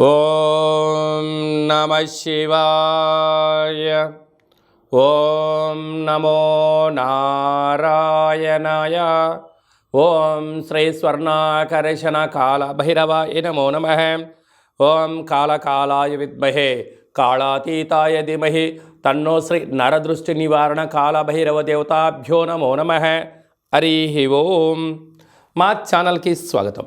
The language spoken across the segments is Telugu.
ॐ नमः शिवाय ॐ नमो नारायणाय ॐ श्रीस्वर्णाकर्षणकालभैरवाय नमो नमः ॐ कालकालाय विद्महे कालातीताय धीमहि तन्नो श्री नरदृष्टिनिवारणकालभैरवदेवताभ्यो नमो नमः హరి ఓం మా ఛానల్కి స్వాగతం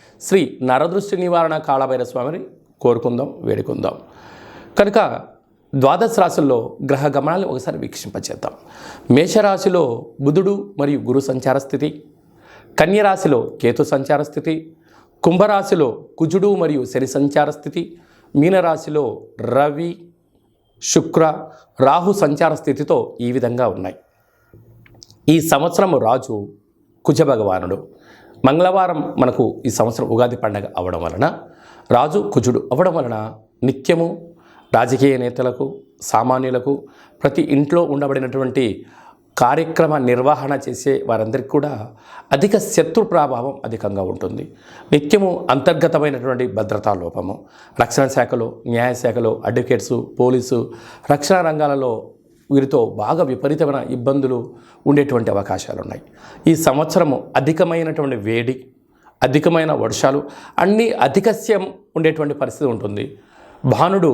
శ్రీ నరదృష్టి నివారణ కాళభైర స్వామిని కోరుకుందాం వేడుకుందాం. కనుక ద్వాదశ రాశుల్లో గ్రహ గమనాలు ఒకసారి వీక్షింపచేద్దాం. మేషరాశిలో బుధుడు మరియు గురు సంచార స్థితి కన్యరాశిలో కేతు సంచార స్థితి కుంభరాశిలో కుజుడు మరియు శని సంచార స్థితి మీనరాశిలో రవి శుక్ర రాహు సంచార స్థితితో ఈ విధంగా ఉన్నాయి. ఈ సంవత్సరం రాజు కుజ భగవానుడు. మంగళవారం మనకు ఈ సంవత్సరం ఉగాది పండగ అవ్వడం వలన రాజు కుజుడు అవ్వడం వలన నిత్యము రాజకీయ నేతలకు సామాన్యులకు ప్రతి ఇంట్లో ఉండబడినటువంటి కార్యక్రమ నిర్వహణ చేసే వారందరికీ కూడా అధిక శత్రు ప్రభావం అధికంగా ఉంటుంది. నిత్యము అంతర్గతమైనటువంటి భద్రతా లోపము రక్షణ శాఖలో న్యాయశాఖలో అడ్వకేట్సు పోలీసు రక్షణ రంగాలలో వీరితో బాగా విపరీతమైన ఇబ్బందులు ఉండేటువంటి అవకాశాలు ఉన్నాయి ఈ సంవత్సరము అధికమైనటువంటి వేడి అధికమైన వర్షాలు అన్నీ అధికస్యం ఉండేటువంటి పరిస్థితి ఉంటుంది. భానుడు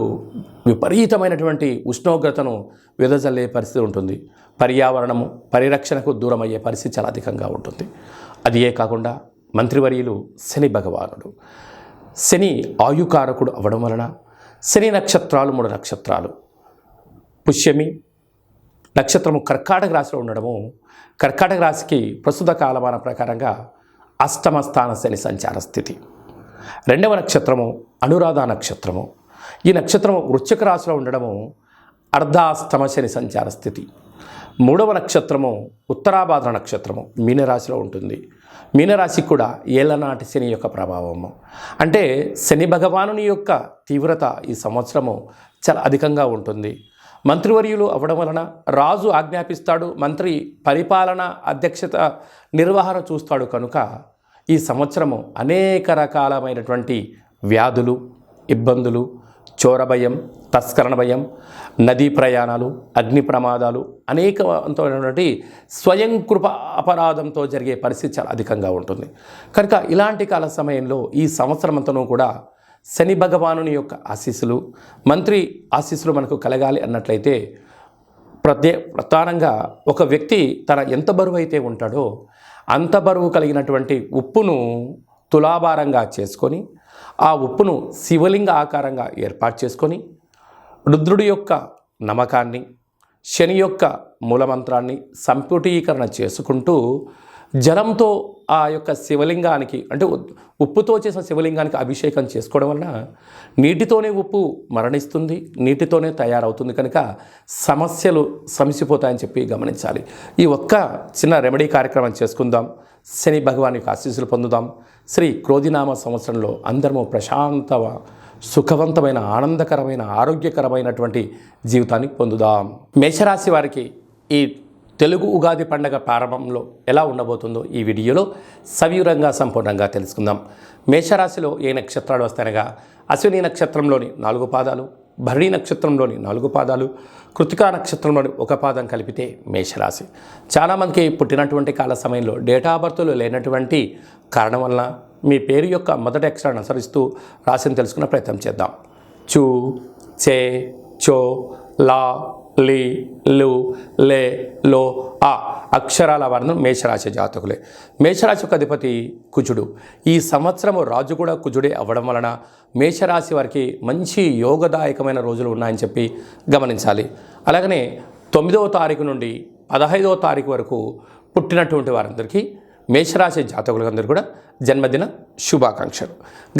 విపరీతమైనటువంటి ఉష్ణోగ్రతను వెదజల్లే పరిస్థితి ఉంటుంది. పర్యావరణము పరిరక్షణకు దూరమయ్యే పరిస్థితి చాలా అధికంగా ఉంటుంది. అది ఏ కాకుండా మంత్రివర్యులు శని భగవానుడు. శని ఆయుకారకుడు అవ్వడం వలన శని నక్షత్రాలు మూడు నక్షత్రాలు. పుష్యమి నక్షత్రము కర్కాటక రాశిలో ఉండడము కర్కాటక రాశికి ప్రస్తుత కాలమాన ప్రకారంగా అష్టమ స్థాన శని సంచార స్థితి. రెండవ నక్షత్రము అనురాధ నక్షత్రము. ఈ నక్షత్రము వృశ్చిక రాశిలో ఉండడము అర్ధాష్టమ శని సంచార స్థితి. మూడవ నక్షత్రము ఉత్తరాభాద్ర నక్షత్రము మీనరాశిలో ఉంటుంది. మీనరాశికి కూడా ఏళ్ళనాటి శని యొక్క ప్రభావము అంటే శని భగవానుని యొక్క తీవ్రత ఈ సంవత్సరము చాలా అధికంగా ఉంటుంది. మంత్రివర్యులు అవ్వడం వలన రాజు ఆజ్ఞాపిస్తాడు మంత్రి పరిపాలన అధ్యక్షత నిర్వహణ చూస్తాడు కనుక ఈ సంవత్సరము అనేక రకాలమైనటువంటి వ్యాధులు ఇబ్బందులు చోర భయం తస్కరణ భయం నదీ ప్రయాణాలు అగ్ని ప్రమాదాలు అనేకమైనటువంటి స్వయం కృప అపరాధంతో జరిగే పరిస్థితి చాలా అధికంగా ఉంటుంది. కనుక ఇలాంటి కాల సమయంలో ఈ సంవత్సరమంతను కూడా శని భగవానుని యొక్క ఆశీస్సులు మంత్రి ఆశీస్సులు మనకు కలగాలి అన్నట్లయితే ప్రత్యే ప్రధానంగా ఒక వ్యక్తి తన ఎంత బరువు అయితే ఉంటాడో అంత బరువు కలిగినటువంటి ఉప్పును తులాభారంగా చేసుకొని ఆ ఉప్పును శివలింగ ఆకారంగా ఏర్పాటు చేసుకొని రుద్రుడి యొక్క నమ్మకాన్ని శని యొక్క మూలమంత్రాన్ని సంపుటీకరణ చేసుకుంటూ జలంతో ఆ యొక్క శివలింగానికి అంటే ఉప్పుతో చేసిన శివలింగానికి అభిషేకం చేసుకోవడం వలన నీటితోనే ఉప్పు మరణిస్తుంది నీటితోనే తయారవుతుంది. కనుక సమస్యలు సమసిపోతాయని చెప్పి గమనించాలి. ఈ ఒక్క చిన్న రెమెడీ కార్యక్రమం చేసుకుందాం. శని భగవాన్ యొక్క ఆశీస్సులు పొందుదాం. శ్రీ క్రోధినామ సంవత్సరంలో అందరము ప్రశాంత సుఖవంతమైన ఆనందకరమైన ఆరోగ్యకరమైనటువంటి జీవితాన్ని పొందుదాం. మేషరాశి వారికి ఈ తెలుగు ఉగాది పండగ ప్రారంభంలో ఎలా ఉండబోతుందో ఈ వీడియోలో సవివరంగా సంపూర్ణంగా తెలుసుకుందాం. మేషరాశిలో ఏ నక్షత్రాలు వస్తాయనగా అశ్విని నక్షత్రంలోని నాలుగు పాదాలు భరణి నక్షత్రంలోని నాలుగు పాదాలు కృతికా నక్షత్రంలోని ఒక పాదం కలిపితే మేషరాశి. చాలామందికి పుట్టినటువంటి కాల సమయంలో డేటా ఆఫ్ బర్త్లు లేనటువంటి కారణం వలన మీ పేరు యొక్క మొదటి అక్షరాన్ని అనుసరిస్తూ రాశిని తెలుసుకునే ప్రయత్నం చేద్దాం. చూ చే చో లా లి లు లే లో ఆ అక్షరాల వర్ణం మేషరాశి జాతకులే. మేషరాశి యొక్క అధిపతి కుజుడు. ఈ సంవత్సరము రాజు కూడా కుజుడే అవ్వడం వలన మేషరాశి వారికి మంచి యోగదాయకమైన రోజులు ఉన్నాయని చెప్పి గమనించాలి. అలాగనే తొమ్మిదవ తారీఖు నుండి పదహైదవ తారీఖు వరకు పుట్టినటువంటి వారందరికీ మేషరాశి జాతకులందరూ కూడా జన్మదిన శుభాకాంక్షలు.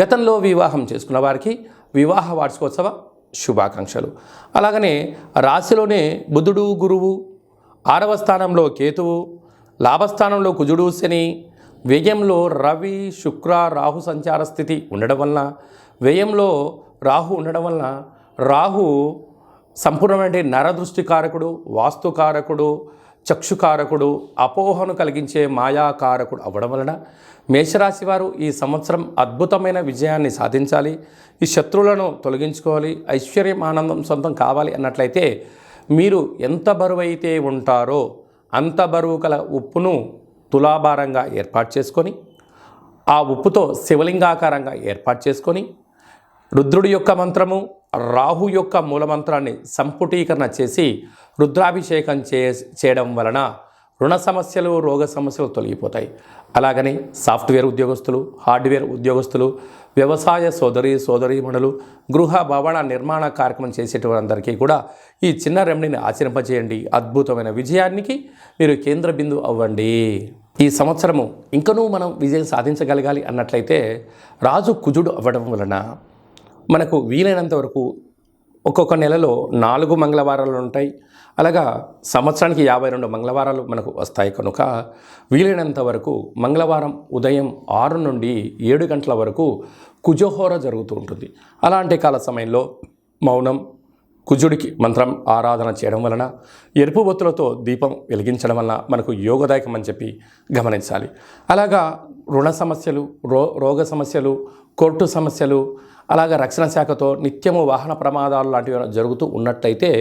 గతంలో వివాహం చేసుకున్న వారికి వివాహ వార్షికోత్సవ శుభాకాంక్షలు. అలాగనే రాశిలోనే బుధుడు గురువు ఆరవ స్థానంలో కేతువు లాభస్థానంలో కుజుడు శని వ్యయంలో రవి శుక్ర రాహు సంచార స్థితి ఉండడం వలన వ్యయంలో రాహు ఉండడం వలన రాహు సంపూర్ణమైన నరదృష్టికారకుడు వాస్తుకారకుడు చక్షుకారకుడు అపోహను కలిగించే మాయాకారకుడు అవ్వడం వలన మేషరాశి వారు ఈ సంవత్సరం అద్భుతమైన విజయాన్ని సాధించాలి. ఈ శత్రువులను తొలగించుకోవాలి. ఐశ్వర్యం ఆనందం సొంతం కావాలి అన్నట్లయితే మీరు ఎంత బరువైతే ఉంటారో అంత బరువు కల ఉప్పును తులాభారంగా ఏర్పాటు చేసుకొని ఆ ఉప్పుతో శివలింగాకారంగా ఏర్పాటు చేసుకొని రుద్రుడి యొక్క మంత్రము రాహు యొక్క మూలమంత్రాన్ని సంపుటీకరణ చేసి రుద్రాభిషేకం చే చేయడం వలన రుణ సమస్యలు రోగ సమస్యలు తొలగిపోతాయి. అలాగని సాఫ్ట్వేర్ ఉద్యోగస్తులు హార్డ్వేర్ ఉద్యోగస్తులు వ్యవసాయ సోదరి సోదరీమణులు గృహ భవన నిర్మాణ కార్యక్రమం చేసేటందరికీ కూడా ఈ చిన్న రెమెడీని ఆచరింపజేయండి. అద్భుతమైన విజయానికి మీరు కేంద్ర బిందు అవ్వండి. ఈ సంవత్సరము ఇంకనూ మనం విజయం సాధించగలగాలి అన్నట్లయితే రాజు కుజుడు అవ్వడం వలన మనకు వీలైనంత వరకు ఒక్కొక్క నెలలో నాలుగు మంగళవారాలు ఉంటాయి. అలాగా సంవత్సరానికి యాభై రెండు మంగళవారాలు మనకు వస్తాయి. కనుక వీలైనంత వరకు మంగళవారం ఉదయం ఆరు నుండి ఏడు గంటల వరకు కుజహోర జరుగుతూ ఉంటుంది. అలాంటి కాల సమయంలో మౌనం కుజుడికి మంత్రం ఆరాధన చేయడం వలన ఎరుపు బొత్తులతో దీపం వెలిగించడం వలన మనకు యోగదాయకం అని చెప్పి గమనించాలి. అలాగా రుణ సమస్యలు రో రోగ సమస్యలు కోర్టు సమస్యలు అలాగా రక్షణ శాఖతో నిత్యము వాహన ప్రమాదాలు లాంటివి జరుగుతూ ఉన్నట్టయితే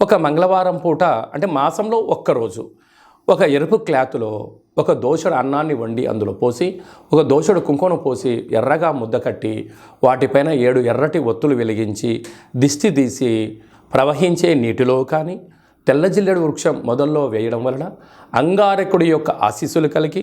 ఒక మంగళవారం పూట అంటే మాసంలో ఒక్కరోజు ఒక ఎరుపు క్లాత్లో ఒక దోషుడు అన్నాన్ని వండి అందులో పోసి ఒక దోషుడు కుంకుమను పోసి ఎర్రగా ముద్ద కట్టి వాటిపైన ఏడు ఎర్రటి ఒత్తులు వెలిగించి దిష్టి తీసి ప్రవహించే నీటిలో కానీ తెల్ల జిల్లెడు వృక్షం మొదల్లో వేయడం వలన అంగారకుడి యొక్క ఆశీస్సులు కలిగి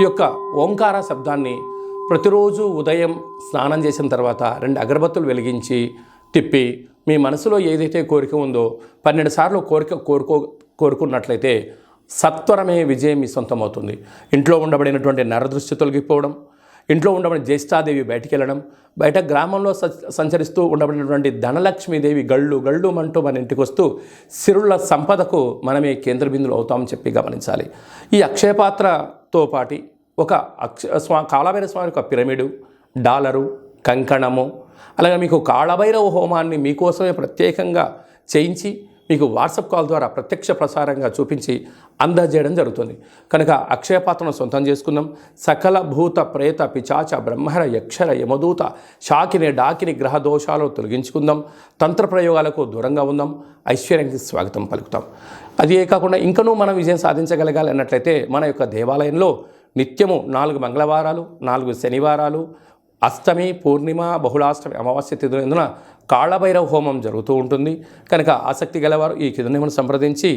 ఈ యొక్క ఓంకార శబ్దాన్ని ప్రతిరోజు ఉదయం స్నానం చేసిన తర్వాత రెండు అగరబత్తులు వెలిగించి తిప్పి మీ మనసులో ఏదైతే కోరిక ఉందో పన్నెండు సార్లు కోరిక కోరుకో కోరుకున్నట్లయితే సత్వరమే విజయం మీ సొంతమవుతుంది. ఇంట్లో ఉండబడినటువంటి నరదృష్టి తొలగిపోవడం ఇంట్లో ఉండబడిన జ్యేష్ఠాదేవి బయటికి వెళ్ళడం బయట గ్రామంలో స- సంచరిస్తూ ఉండబడినటువంటి ధనలక్ష్మీదేవి గళ్ళు గళ్ళు అంటూ మన ఇంటికి వస్తూ సిరుల సంపదకు మనమే కేంద్ర బిందులు అవుతామని చెప్పి గమనించాలి. ఈ అక్షయపాత్రతో పాటి ఒక అక్ష స్వా కాళభైర స్వామి యొక్క పిరమిడు డాలరు కంకణము అలాగే మీకు కాళభైరవ హోమాన్ని మీకోసమే ప్రత్యేకంగా చేయించి మీకు వాట్సాప్ కాల్ ద్వారా ప్రత్యక్ష ప్రసారంగా చూపించి అందజేయడం జరుగుతుంది. కనుక అక్షయపాత్రను సొంతం చేసుకుందాం. సకల భూత ప్రేత పిచాచ బ్రహ్మర యక్షర యమదూత షాకిని డాకిని గ్రహ దోషాలు తొలగించుకుందాం. తంత్ర ప్రయోగాలకు దూరంగా ఉందాం. ఐశ్వర్యానికి స్వాగతం పలుకుతాం. అదే కాకుండా ఇంకనూ మనం విజయం సాధించగలగాలి అన్నట్లయితే మన యొక్క దేవాలయంలో నిత్యము నాలుగు మంగళవారాలు నాలుగు శనివారాలు అష్టమి పూర్ణిమ బహుళాష్టమి అమావాస్య తిథులందున కాళభైరవ హోమం జరుగుతూ ఉంటుంది. కనుక ఆసక్తి గలవారు ఈ కిందనేమను సంప్రదించి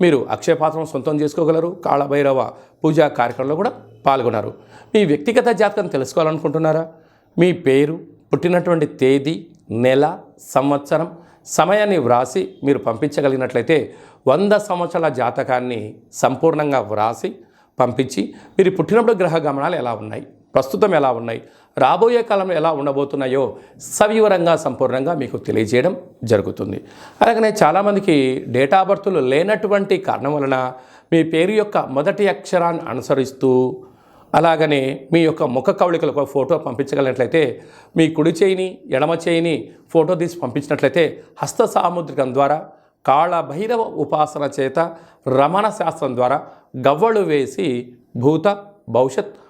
మీరు అక్షయపాత్రం సొంతం చేసుకోగలరు. కాళభైరవ పూజా కార్యక్రమంలో కూడా పాల్గొన్నారు. మీ వ్యక్తిగత జాతకం తెలుసుకోవాలనుకుంటున్నారా? మీ పేరు పుట్టినటువంటి తేదీ నెల సంవత్సరం సమయాన్ని వ్రాసి మీరు పంపించగలిగినట్లయితే వంద సంవత్సరాల జాతకాన్ని సంపూర్ణంగా వ్రాసి పంపించి మీరు పుట్టినప్పుడు గ్రహ గమనాలు ఎలా ఉన్నాయి? ప్రస్తుతం ఎలా ఉన్నాయి? రాబోయే కాలంలో ఎలా ఉండబోతున్నాయో సవివరంగా సంపూర్ణంగా మీకు తెలియజేయడం జరుగుతుంది. అలాగనే చాలామందికి డేటా బర్త్లు లేనటువంటి కారణం వలన మీ పేరు యొక్క మొదటి అక్షరాన్ని అనుసరిస్తూ అలాగనే మీ యొక్క ముఖ కవళికలకు ఒక ఫోటో పంపించగలిగినట్లయితే మీ కుడి చేయిని ఎడమ చేయిని ఫోటో తీసి పంపించినట్లయితే హస్త సాముద్రికం ద్వారా కాళభైరవ ఉపాసన చేత రమణ శాస్త్రం ద్వారా గవ్వలు వేసి భూత భవిష్యత్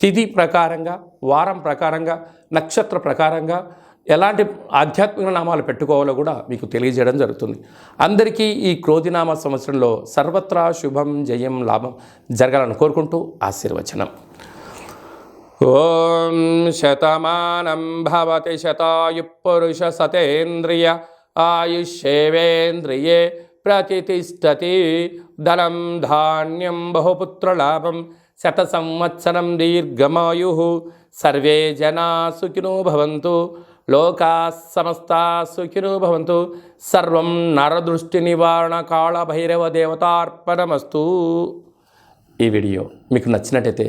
తిథి ప్రకారంగా వారం ప్రకారంగా నక్షత్ర ప్రకారంగా ఎలాంటి ఆధ్యాత్మిక నామాలు పెట్టుకోవాలో కూడా మీకు తెలియజేయడం జరుగుతుంది. అందరికీ ఈ క్రోధినామ సంవత్సరంలో సర్వత్రా శుభం జయం లాభం జరగాలని కోరుకుంటూ ఆశీర్వచనం. ఓం శతమానం భవతి శతాయు పురుష సతేంద్రియ ఆయుష్యేవేంద్రియే ప్రతిష్టతి. ధనం ధాన్యం బహుపుత్రలాభం శత సంవత్సరం దీర్ఘమాయు. సర్వే జనా సుఖినో భవంతు. లోకా సమస్తా సుఖినో భవంతు. సర్వం నరదృష్టి నివారణ కాళభైరవ దేవతార్పణమస్తు. ఈ వీడియో మీకు నచ్చినట్టయితే